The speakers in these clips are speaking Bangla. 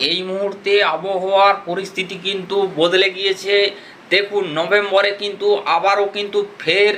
এই মুহূর্তে আবহাওয়ার পরিস্থিতি কিন্তু বদলে গিয়েছে। দেখুন, নভেম্বরে কিন্তু আবারও কিন্তু ফের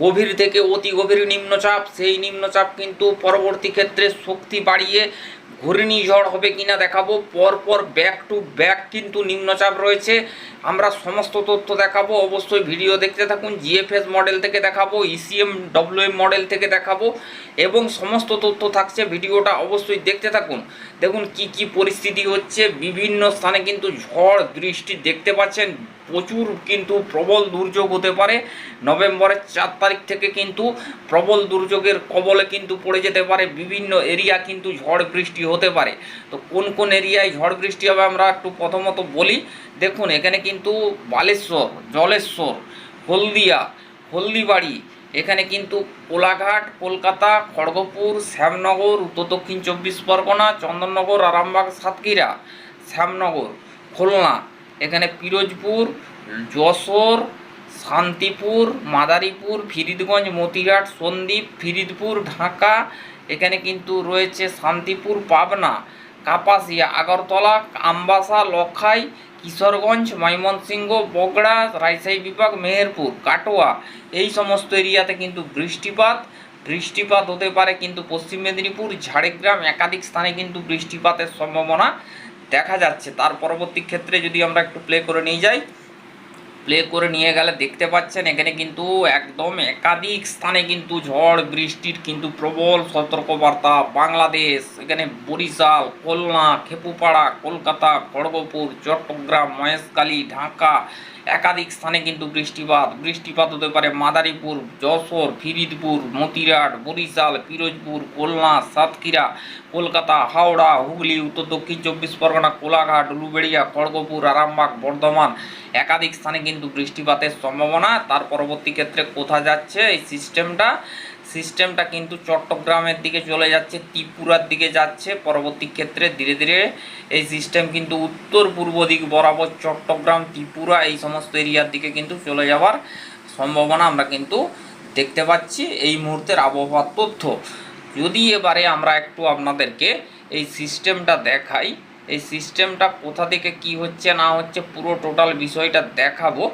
গভীর থেকে অতি গভীর নিম্নচাপ। সেই নিম্নচাপ কিন্তু পরবর্তী ক্ষেত্রে শক্তি বাড়িয়ে ঘূর্ণিঝড় হবে কিনা দেখাবো। পরপর ব্যাক টু ব্যাক কিন্তু নিম্নচাপ রয়েছে। আমরা সমস্ত তথ্য দেখাবো। অবশ্যই ভিডিও দেখতে থাকুন। জিএফএস মডেল থেকে দেখাবো। ইসিএম ডব্লিউএম মডেল থেকে দেখাবো। এবং সমস্ত তথ্য থাকছে ভিডিওটা অবশ্যই দেখতে থাকুন। দেখুন কি কি পরিস্থিতি হচ্ছে। বিভিন্ন স্থানে কিন্তু ঝড় দৃষ্টি দেখতে পাচ্ছেন। প্রচুর কিন্তু প্রবল দুর্যোগ হতে পারে। নভেম্বরের চার তারিখ থেকে কিন্তু প্রবল দুর্যোগের কবলে কিন্তু পড়ে যেতে পারে। বিভিন্ন এরিয়া কিন্তু ঝড় বৃষ্টি হতে পারে। তো কোন কোন এরিয়ায় ঝড় বৃষ্টি হবে আমরা একটু প্রথমত বলি। দেখুন, এখানে কিন্তু বালেশ্বর, জলেশ্বর, হলদিয়া, হলদিবাড়ি, এখানে কিন্তু কোলাঘাট, কলকাতা, খড়গপুর, শ্যামনগর, উত্তর দক্ষিণ চব্বিশ পরগনা, চন্দননগর, আরামবাগ, সাতক্ষীরা, শ্যামনগর, খুলনা এখানে পিরোজপুর, যশোর, শান্তিপুর, মাদারীপুর, ফিরিদগঞ্জ, মতিঘাট, সন্দ্বীপ, ফিরিদপুর, ঢাকা। এখানে কিন্তু রয়েছে শান্তিপুর, পাবনা, কাপাসিয়া, আগরতলা, আমবাসা, লখাই, কিশোরগঞ্জ, ময়মনসিংহ, বগড়া, রাজশাহী বিভাগ, মেহেরপুর, কাটোয়া। এই সমস্ত এরিয়াতে কিন্তু বৃষ্টিপাত বৃষ্টিপাত হতে পারে কিন্তু পশ্চিম মেদিনীপুর, ঝাড়গ্রাম একাধিক স্থানে কিন্তু বৃষ্টিপাতের সম্ভাবনা দেখা যাচ্ছে। তার পরবর্তী ক্ষেত্রে যদি আমরা একটু প্লে করে নিয়ে যাই প্লে করে নিয়ে গেলে দেখতে পাচ্ছেন এখানে কিন্তু একদম একাধিক স্থানে কিন্তু ঝড়, বৃষ্টির কিন্তু প্রবল সতর্কবার্তা। বাংলাদেশ, এখানে বরিশাল, খুলনা, খেপুপাড়া, কলকাতা, খড়গপুর, চট্টগ্রাম মহেশকালী ঢাকা একাধিক স্থানে কিন্তু বৃষ্টিপাত বৃষ্টিপাত হতে পারে মাদারীপুর, যশোর, ফিরিদপুর, মতিরাট, বরিশাল, পিরোজপুর, খুলনা, সাতক্ষীরা, কলকাতা, হাওড়া, হুগলি, উত্তর দক্ষিণ চব্বিশ পরগনা, কোলাঘাট উলুবেড়িয়া খড়গপুর, আরামবাগ, বর্ধমান একাধিক স্থানে কিন্তু বৃষ্টিপাতের সম্ভাবনা। তার পরবর্তী ক্ষেত্রে কোথা যাচ্ছে? এই সিস্টেমটা সিস্টেমটা কিন্তু চট্টগ্রামের দিকে চলে যাচ্ছে, ত্রিপুরার দিকে যাচ্ছে। পরবর্তী ক্ষেত্রে ধীরে ধীরে এই সিস্টেম কিন্তু উত্তর পূর্ব দিক বরাবর চট্টগ্রাম, ত্রিপুরা এই সমস্ত এরিয়ার দিকে কিন্তু চলে যাওয়ার সম্ভাবনা আমরা কিন্তু দেখতে পাচ্ছি এই মুহূর্তের আবহাওয়ার তথ্য। যদি এবারে আমরা একটু আপনাদেরকে এই সিস্টেমটা দেখাই, এই সিস্টেমটা কোথা থেকে কি হচ্ছে না হচ্ছে পুরো টোটাল বিষয়টা দেখাবো।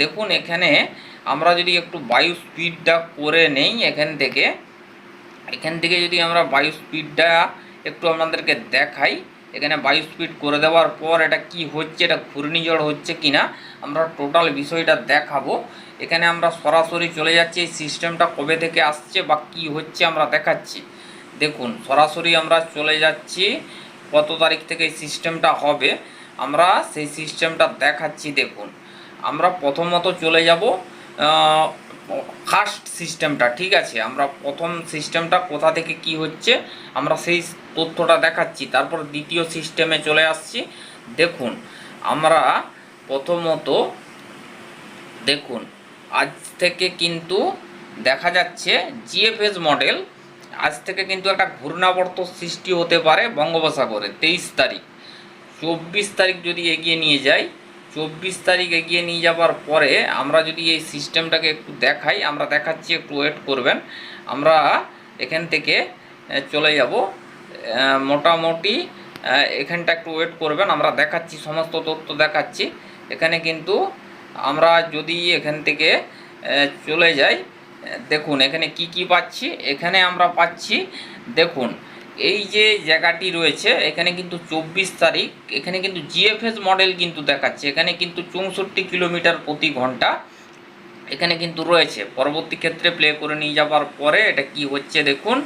দেখুন এখানে আমরা যদি একটু বায়ু স্পিডটা করে নেই এখান থেকে এখান থেকে যদি আমরা বায়ু স্পিডটা একটু আপনাদেরকে দেখাই, এখানে বায়ু স্পিড করে দেওয়ার পর এটা কি হচ্ছে, এটা ঘূর্ণিঝড় হচ্ছে কি না আমরা টোটাল বিষয়টা দেখাবো। এখানে আমরা সরাসরি চলে যাচ্ছি, এই সিস্টেমটা কবে থেকে আসছে বা কি হচ্ছে আমরা দেখাচ্ছি। দেখুন, সরাসরি আমরা চলে যাচ্ছি, কত তারিখ থেকে এই সিস্টেমটা হবে, আমরা সেই সিস্টেমটা দেখাচ্ছি, দেখুন। আমরা প্রথমত চলে যাব ফার্স্ট সিস্টেমটা ঠিক আছে? আমরা প্রথম সিস্টেমটা কোথা থেকে কি হচ্ছে, আমরা সেই তথ্যটা দেখাচ্ছি, তারপর দ্বিতীয় সিস্টেমে চলে আসছি। দেখুন, আমরা প্রথমত, দেখুন, আজ থেকে কিন্তু দেখা যাচ্ছে জিএফএস মডেল আজ থেকে কিন্তু একটা ঘূর্ণাবর্ত সৃষ্টি হতে পারে বঙ্গোপসাগরে, তেইশ তারিখ। চব্বিশ তারিখ যদি এগিয়ে নিয়ে যাই চব্বিশ তারিখ এগিয়ে নিয়ে যাওয়ার পরে আমরা যদি এই সিস্টেমটাকে একটু দেখাই, আমরা দেখাচ্ছি, একটু ওয়েট করবেন। আমরা এখান থেকে চলে যাব। মোটামুটি এখানটা একটু ওয়েট করবেন, আমরা দেখাচ্ছি, সমস্ত তথ্য দেখাচ্ছি। এখানে কিন্তু আমরা যদি এখান থেকে চলে যাই দেখুন, এখানে কি কি পাচ্ছি? এখানে আমরা পাচ্ছি, দেখুন এই যে জায়গাটি রয়েছে, এখানে কিন্তু চব্বিশ তারিখ, এখানে কিন্তু জিএফএস মডেল কিন্তু দেখাচ্ছে, এখানে কিন্তু চৌষট্টি কিলোমিটার প্রতি ঘণ্টা এখানে কিন্তু রয়েছে। পরবর্তী ক্ষেত্রে প্লে করে নিয়ে যাওয়ার পরে এটা কি হচ্ছে দেখুন,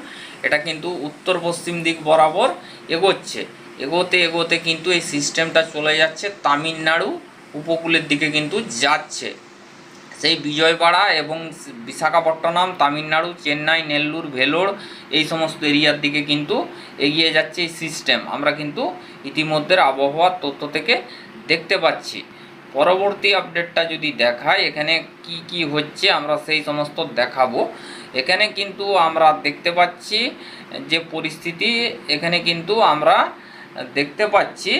এটা কিন্তু উত্তর পশ্চিম দিক বরাবর এগোচ্ছে। এগোতে এগোতে কিন্তু এই সিস্টেমটা চলে যাচ্ছে, তামিলনাড়ু উপকূলের দিকে কিন্তু যাচ্ছে। সেই বিজয়পাড়া এবং বিশাখাপট্টনম, তামিলনাড়ু, চেন্নাই, নেল্লুর, ভেলোর এই সমস্ত এরিয়ার দিকে কিন্তু এগিয়ে যাচ্ছে এই সিস্টেম আমরা কিন্তু ইতিমধ্যে আবহাওয়ার তথ্য থেকে দেখতে পাচ্ছি। পরবর্তী আপডেটটা যদি দেখায় এখানে কি কি হচ্ছে আমরা সেই সমস্ত দেখাবো। এখানে কিন্তু আমরা দেখতে পাচ্ছি যে পরিস্থিতি, এখানে কিন্তু আমরা দেখতে পাচ্ছি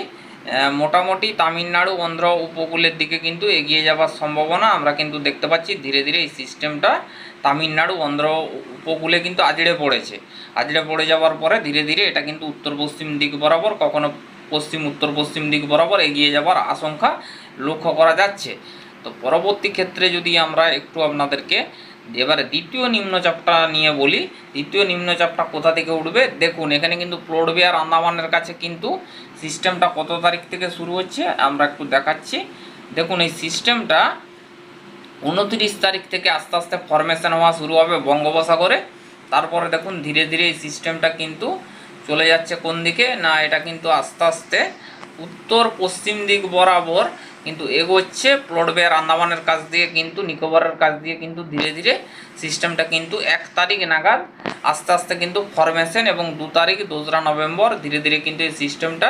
মোটামুটি তামিলনাড়ু অন্ধ্র উপকূলের দিকে কিন্তু এগিয়ে যাওয়ার সম্ভাবনা আমরা কিন্তু দেখতে পাচ্ছি। ধীরে ধীরে এই সিস্টেমটা তামিলনাড়ু অন্ধ্র উপকূলে কিন্তু আজড়ে পড়েছে। আজড়ে পড়ে যাওয়ার পরে ধীরে ধীরে এটা কিন্তু উত্তর পশ্চিম দিক বরাবর, কখনো পশ্চিম উত্তর পশ্চিম দিক বরাবর এগিয়ে যাবার আশঙ্কা লক্ষ্য করা যাচ্ছে। তো পরবর্তী ক্ষেত্রে যদি আমরা একটু আপনাদেরকে এবারে দ্বিতীয় নিম্নচাপটা নিয়ে বলি, দ্বিতীয় নিম্নচাপটা কোথা থেকে উঠবে? দেখুন, এখানে কিন্তু পড়বে আর আন্দামানের কাছে কিন্তু সিস্টেমটা কত তারিখ থেকে শুরু হচ্ছে আমরা একটু দেখাচ্ছি। দেখুন, এই সিস্টেমটা উনত্রিশ তারিখ থেকে আস্তে আস্তে ফরমেশন হওয়া শুরু হবে বঙ্গোপসাগরে। তারপরে দেখুন, ধীরে ধীরে এই সিস্টেমটা কিন্তু চলে যাচ্ছে কোন দিকে? না, এটা কিন্তু আস্তে আস্তে উত্তর পশ্চিম দিক বরাবর কিন্তু এগোচ্ছে প্লটবেয়ার আন্দামানের কাছ দিয়ে কিন্তু নিকোবরের কাছ দিয়ে কিন্তু ধীরে ধীরে সিস্টেমটা কিন্তু এক তারিখ নাগাদ আস্তে আস্তে কিন্তু ফরমেশন এবং দু তারিখ দোসরা নভেম্বর ধীরে ধীরে কিন্তু এই সিস্টেমটা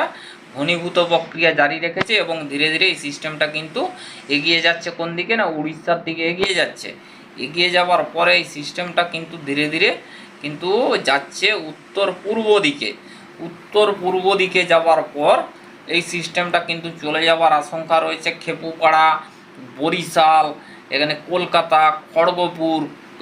ঘনীভূত প্রক্রিয়া জারি রেখেছে এবং ধীরে ধীরে এই সিস্টেমটা কিন্তু এগিয়ে যাচ্ছে কোন দিকে না উড়িষ্যার দিকে এগিয়ে যাচ্ছে। এগিয়ে যাওয়ার পরে এই সিস্টেমটা কিন্তু ধীরে ধীরে কিন্তু যাচ্ছে উত্তর পূর্ব দিকে। উত্তর পূর্ব দিকে যাওয়ার পর এই সিস্টেমটা কিন্তু চলে যাওয়ার আশঙ্কা রয়েছে খেপুপাড়া, বরিশাল, এখানে কলকাতা, খড়গপুর,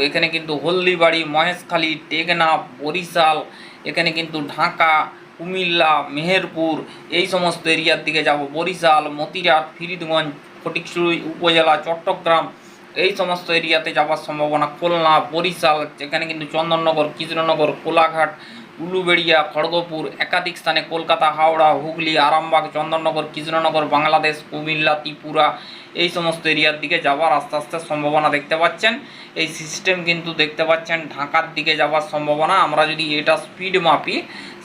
এখানে কিন্তু হলদিবাড়ি, মহেশখালী, টেকনাফ, বরিশাল, এখানে কিন্তু ঢাকা, কুমিল্লা, মেহেরপুর, এই সমস্ত এরিয়ার দিকে যাব। বরিশাল, মতিরাট, ফিরিদগঞ্জ ফটিকসুড়ি উপজেলা, চট্টগ্রাম, এই সমস্ত এরিয়াতে যাওয়ার সম্ভাবনা খুলনা, বরিশাল এখানে কিন্তু চন্দননগর, কৃষ্ণনগর, কোলাঘাট উলুবেড়িয়া, খড়গপুর, একাধিক স্থানে কলকাতা, হাওড়া, হুগলি, আরামবাগ, চন্দননগর, কৃষ্ণনগর, বাংলাদেশ, কুমিল্লা, ত্রিপুরা এই সমস্ত এরিয়ার দিকে যাওয়ার আস্তে আস্তে সম্ভাবনা দেখতে পাচ্ছেন। এই সিস্টেম কিন্তু দেখতে পাচ্ছেন ঢাকার দিকে যাওয়ার সম্ভাবনা। আমরা যদি এটা স্পিড মাপি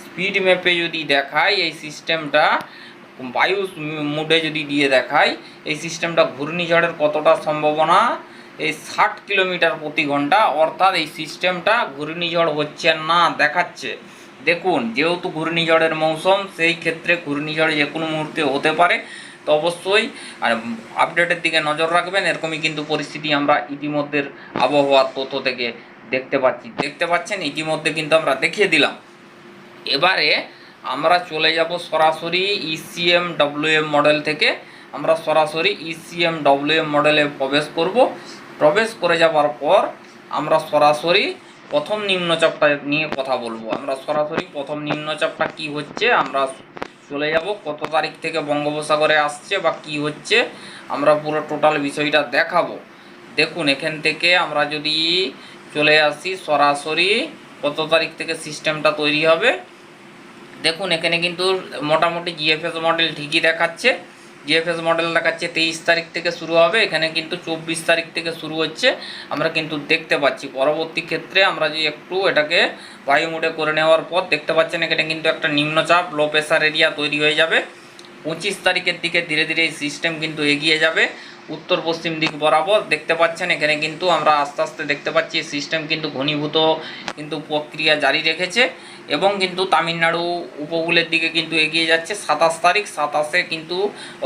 স্পিড ম্যাপে যদি দেখাই, এই সিস্টেমটা বায়ু মুডে যদি দিয়ে দেখাই, এই সিস্টেমটা ঘূর্ণিঝড়ের কতটা সম্ভাবনা এই ষাট কিলোমিটার প্রতি ঘণ্টা, অর্থাৎ এই সিস্টেমটা ঘূর্ণিঝড় হচ্ছে না, দেখাচ্ছে। দেখুন, যেহেতু ঘূর্ণিঝড়ের মৌসুম, সেই ক্ষেত্রে ঘূর্ণিঝড় যে কোনো মুহূর্তে হতে পারে। তো অবশ্যই, আর আপডেটের দিকে নজর রাখবেন, এরকমই কিন্তু পরিস্থিতি আমরা ইতিমধ্যে আবহাওয়ার তথ্য থেকে দেখতে পাচ্ছি। দেখতে পাচ্ছেন, ইতিমধ্যে কিন্তু আমরা দেখিয়ে দিলাম। এবারে আমরা চলে যাব সরাসরি ইসিএম ডব্লিউএম মডেল থেকে। আমরা সরাসরি ইসিএম ডব্লিউএম মডেলে প্রবেশ করব। প্রবেশ করে যাওয়ার পর আমরা সরাসরি প্রথম নিম্নচাপটা নিয়ে কথা বলব। আমরা সরাসরি প্রথম নিম্নচাপটা কি হচ্ছে? আমরা চলে যাব, কত তারিখ থেকে বঙ্গোপসাগরে আসছে বা কি হচ্ছে? আমরা পুরো টোটাল বিষয়টা দেখাবো। দেখুন, এখান থেকে আমরা যদি চলে আসি, সরাসরি কত তারিখ থেকে সিস্টেমটা তৈরি হবে? দেখুন, এখানে কিন্তু মোটামুটি জিএফএস মডেল ঠিকই দেখাচ্ছে। জিএফএস মডেল দেখাচ্ছে, তেইশ তারিখ থেকে শুরু হবে। এখানে কিন্তু চব্বিশ তারিখ থেকে শুরু হচ্ছে। আমরা কিন্তু দেখতে পাচ্ছি। পরবর্তী ক্ষেত্রে আমরা যে একটু এটাকে বায়ু মোডে করে নেওয়ার পর দেখতে পাচ্ছেন, এখানে কিন্তু একটা নিম্নচাপ লো প্রেশার এরিয়া তৈরি হয়ে যাবে। পঁচিশ তারিখের দিকে ধীরে ধীরে এই সিস্টেম কিন্তু এগিয়ে যাবে। উত্তর পশ্চিম দিক বরাবর দেখতে পাচ্ছেন, এখানে কিন্তু আমরা আস্তে আস্তে দেখতে পাচ্ছি সিস্টেম কিন্তু ঘনীভূত কিন্তু প্রক্রিয়া জারি রেখেছে। এবং কিন্তু তামিলনাড়ু উপকূলের দিকে কিন্তু এগিয়ে যাচ্ছে সাতাশ তারিখ, সাতাশে কিন্তু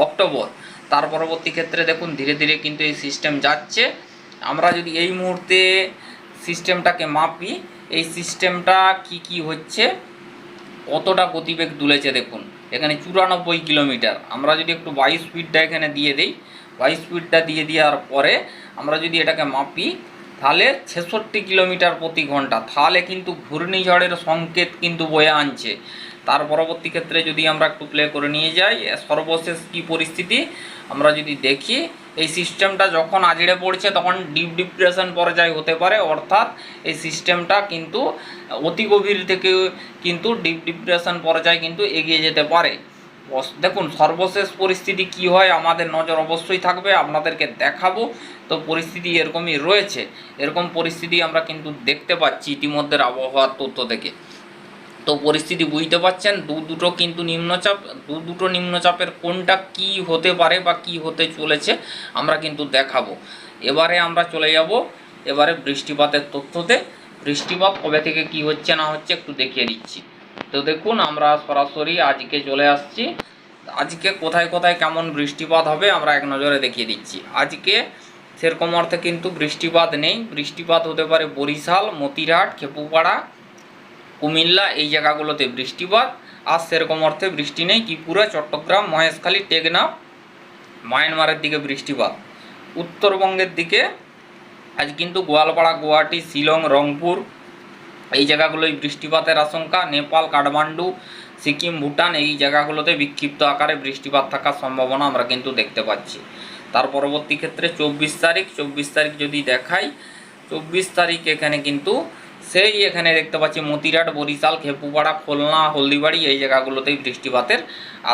অক্টোবর। তার পরবর্তী ক্ষেত্রে দেখুন, ধীরে ধীরে কিন্তু এই সিস্টেম যাচ্ছে। আমরা যদি এই মুহূর্তে সিস্টেমটাকে মাপি, এই সিস্টেমটা কি কি হচ্ছে? কতটা গতিবেগ তুলেছে দেখুন, এখানে চুরানব্বই কিলোমিটার। আমরা যদি একটু বায়ু স্পিডটা এখানে দিয়ে দিই বাইশ স্পিডটা দিয়ে দেওয়ার পরে আমরা যদি এটাকে মাপি তাহলে ছেষট্টি কিলোমিটার প্রতি ঘণ্টা। তাহলে কিন্তু ঘূর্ণিঝড়ের সংকেত কিন্তু বয়ে আনছে। তার পরবর্তী ক্ষেত্রে যদি আমরা একটু প্লে করে নিয়ে যাই, সর্বশেষ কি পরিস্থিতি? আমরা যদি দেখি, এই সিস্টেমটা যখন আজড়ে পড়ছে, তখন ডিপ ডিপ্রেশন পর্যায়ে হতে পারে। অর্থাৎ এই সিস্টেমটা কিন্তু অতি গভীর থেকে কিন্তু ডিপ ডিপ্রেশন পর্যায়ে কিন্তু এগিয়ে যেতে পারে। দেখুন, সর্বশেষ পরিস্থিতি কি হয় আমাদের নজর অবশ্যই থাকবে, আপনাদেরকে দেখাবো। তো পরিস্থিতি এরকমই রয়েছে। এরকম পরিস্থিতি আমরা কিন্তু দেখতে পাচ্ছি ইতিমধ্যে আবহাওয়ার তথ্য থেকে। তো পরিস্থিতি বুঝতে পারছেন, দু দুটো কিন্তু নিম্নচাপ, দু দুটো নিম্নচাপের কোনটা কি হতে পারে বা কি হতে চলেছে আমরা কিন্তু দেখাবো। এবারে আমরা চলে যাব, এবারে বৃষ্টিপাতের তথ্যতে। বৃষ্টিপাত কবে থেকে কি হচ্ছে না হচ্ছে একটু দেখিয়ে দিচ্ছি। তো দেখুন, আমরা সরাসরি আজকে চলে আসছি। আজকে কোথায় কোথায় কেমন বৃষ্টিপাত হবে, আমরা এক নজরে দেখিয়ে দিচ্ছি। আজকে সেরকম অর্থে কিন্তু বৃষ্টিপাত নেই। বৃষ্টিপাত হতে পারে বরিশাল, মতিরহাট, খেপুপাড়া, কুমিল্লা, এই জায়গাগুলোতে বৃষ্টিপাত। আর সেরকম অর্থে বৃষ্টি নেই, ত্রিপুরা, চট্টগ্রাম, মহেশখালী, টেকনাফ, মায়ানমারের দিকে বৃষ্টিপাত। উত্তরবঙ্গের দিকে, আজ কিন্তু গোয়ালপাড়া, গুয়াহাটি, শিলং, রংপুর এই জায়গাগুলোই বৃষ্টিপাতের আশঙ্কা, নেপাল, কাঠমান্ডু, সিকিম, ভুটান, এই জায়গাগুলোতে বিক্ষিপ্ত আকারে বৃষ্টিপাত থাকার সম্ভাবনা আমরা কিন্তু দেখতে পাচ্ছি। তার পরবর্তী ক্ষেত্রে চব্বিশ তারিখ চব্বিশ তারিখ যদি দেখাই, চব্বিশ তারিখ এখানে কিন্তু সেই এখানে দেখতে পাচ্ছি মতিরাট বরিশাল, খেপুপাড়া, খুলনা, হলদিবাড়ি এই জায়গাগুলোতেই বৃষ্টিপাতের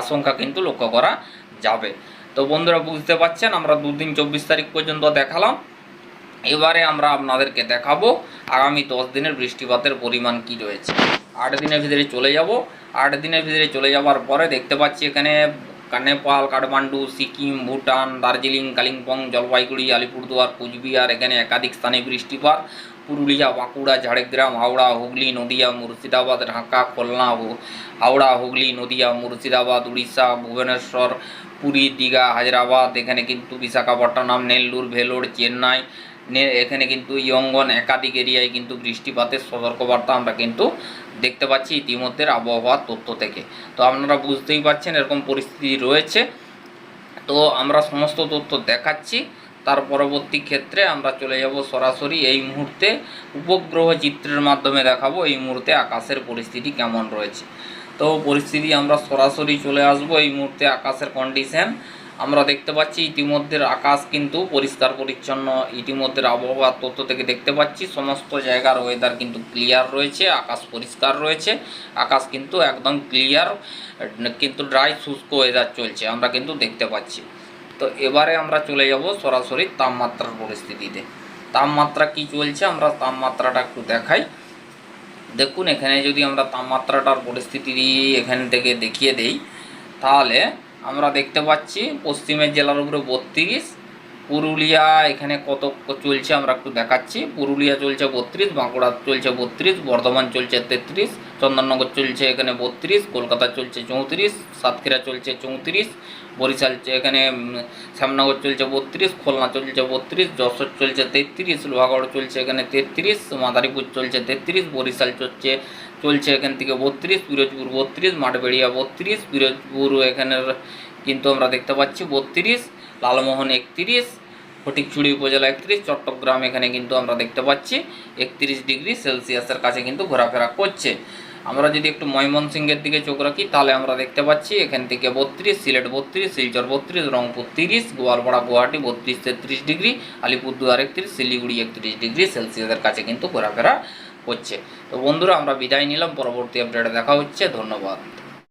আশঙ্কা কিন্তু লক্ষ্য করা যাবে। তো বন্ধুরা বুঝতে পারছেন, আমরা দুদিন চব্বিশ তারিখ পর্যন্ত দেখালাম। এবারে আমরা আপনাদেরকে দেখাবো আগামী দশ দিনের বৃষ্টিপাতের পরিমাণ কি রয়েছে? আট দিনের ভিতরে চলে যাব। আট দিনের ভিতরে চলে যাওয়ার পরে দেখতে পাচ্ছি এখানে নেপাল, কাঠমান্ডু, সিকিম, ভুটান, দার্জিলিং, কালিম্পং, জলপাইগুড়ি, আলিপুরদুয়ার, কুচবিহার, এখানে একাধিক স্থানে বৃষ্টিপাত। পুরুলিয়া, বাঁকুড়া, ঝাড়গ্রাম, হাওড়া, হুগলি, নদিয়া, মুর্শিদাবাদ, ঢাকা, খুলনা, হাওড়া, হুগলি, নদিয়া, মুর্শিদাবাদ, উড়িষ্যা, ভুবনেশ্বর, পুরী, দীঘা, হায়দ্রাবাদ, এখানে কিন্তু বিশাখাপট্টনম, নেল্লুর, ভেলোর, চেন্নাই এখানে কিন্তু ইয়ঙ্গন একাধিক এরিয়ায় কিন্তু বৃষ্টিপাতের সতর্কবার্তা আমরা কিন্তু দেখতে পাচ্ছি ইতিমধ্যে আবহাওয়ার তথ্য থেকে। তো আপনারা বুঝতেই পারছেন এরকম পরিস্থিতি রয়েছে। তো আমরা সমস্ত তথ্য দেখাচ্ছি। তার পরবর্তী ক্ষেত্রে আমরা চলে যাব সরাসরি এই মুহূর্তে উপগ্রহ চিত্রের মাধ্যমে দেখাবো এই মুহূর্তে আকাশের পরিস্থিতি কেমন রয়েছে। তো পরিস্থিতি আমরা সরাসরি চলে আসব এই মুহূর্তে আকাশের কন্ডিশন আমরা দেখতে পাচ্ছি ইতিমধ্যে আকাশ কিন্তু পরিষ্কার, পরিচ্ছন্ন। ইতিমধ্যে আবহাওয়ার তথ্য থেকে দেখতে পাচ্ছি, সমস্ত জায়গার ওয়েদার কিন্তু ক্লিয়ার রয়েছে, আকাশ পরিষ্কার রয়েছে। আকাশ কিন্তু একদম ক্লিয়ার কিন্তু ড্রাই শুষ্ক ওয়েদার চলছে, আমরা কিন্তু দেখতে পাচ্ছি। তো এবারে আমরা চলে যাব সরাসরি তাপমাত্রার পরিস্থিতিতে। তাপমাত্রা কি চলছে? আমরা তাপমাত্রাটা একটু দেখাই। দেখুন, এখানে যদি আমরা তাপমাত্রাটার পরিস্থিতি এখান থেকে দেখিয়ে দেই, তাহলে আমরা দেখতে পাচ্ছি পশ্চিমের জেলার উপরে বত্রিশ পুরুলিয়া, এখানে কত চলছে আমরা একটু দেখাচ্ছি। পুরুলিয়া চলছে বত্রিশ, বাঁকুড়া চলছে বত্রিশ, বর্ধমান চলছে তেত্রিশ, চন্দননগর চলছে এখানে বত্রিশ, কলকাতা চলছে চৌত্রিশ, সাতক্ষীরা চলছে চৌত্রিশ, বরিশাল এখানে শ্যামনগর চলছে বত্রিশ, খুলনা চলছে বত্রিশ, যশোর চলছে তেত্রিশ, লোহাগড় চলছে এখানে তেত্রিশ, মাদারীপুর চলছে তেত্রিশ, বরিশাল চলছে চলছে এখান থেকে বত্রিশ, পিরোজপুর বত্রিশ, মাঠবেড়িয়া বত্রিশ, পিরোজপুর এখানের কিন্তু আমরা দেখতে পাচ্ছি বত্রিশ লালমোহন একত্রিশ ফটিকছড়ি উপজেলা একত্রিশ, চট্টগ্রাম এখানে কিন্তু আমরা দেখতে পাচ্ছি একত্রিশ ডিগ্রি সেলসিয়াসের কাছে কিন্তু ঘোরাফেরা করছে। আমরা যদি একটু ময়মনসিংহের দিকে চোখ রাখি, তাহলে আমরা দেখতে পাচ্ছি এখান থেকে বত্রিশ, সিলেট বত্রিশ, শিলচর বত্রিশ, রংপুর তিরিশ, গোয়ালপাড়া, গুয়াহাটি বত্রিশ, তেত্রিশ ডিগ্রি, আলিপুরদুয়ার একত্রিশ, শিলিগুড়ি একত্রিশ ডিগ্রি সেলসিয়াসের কাছে কিন্তু ঘোরাফেরা করছে। তো বন্ধুরা, আমরা বিদায় নিলাম, পরবর্তী আপডেটে দেখা হচ্ছে। ধন্যবাদ।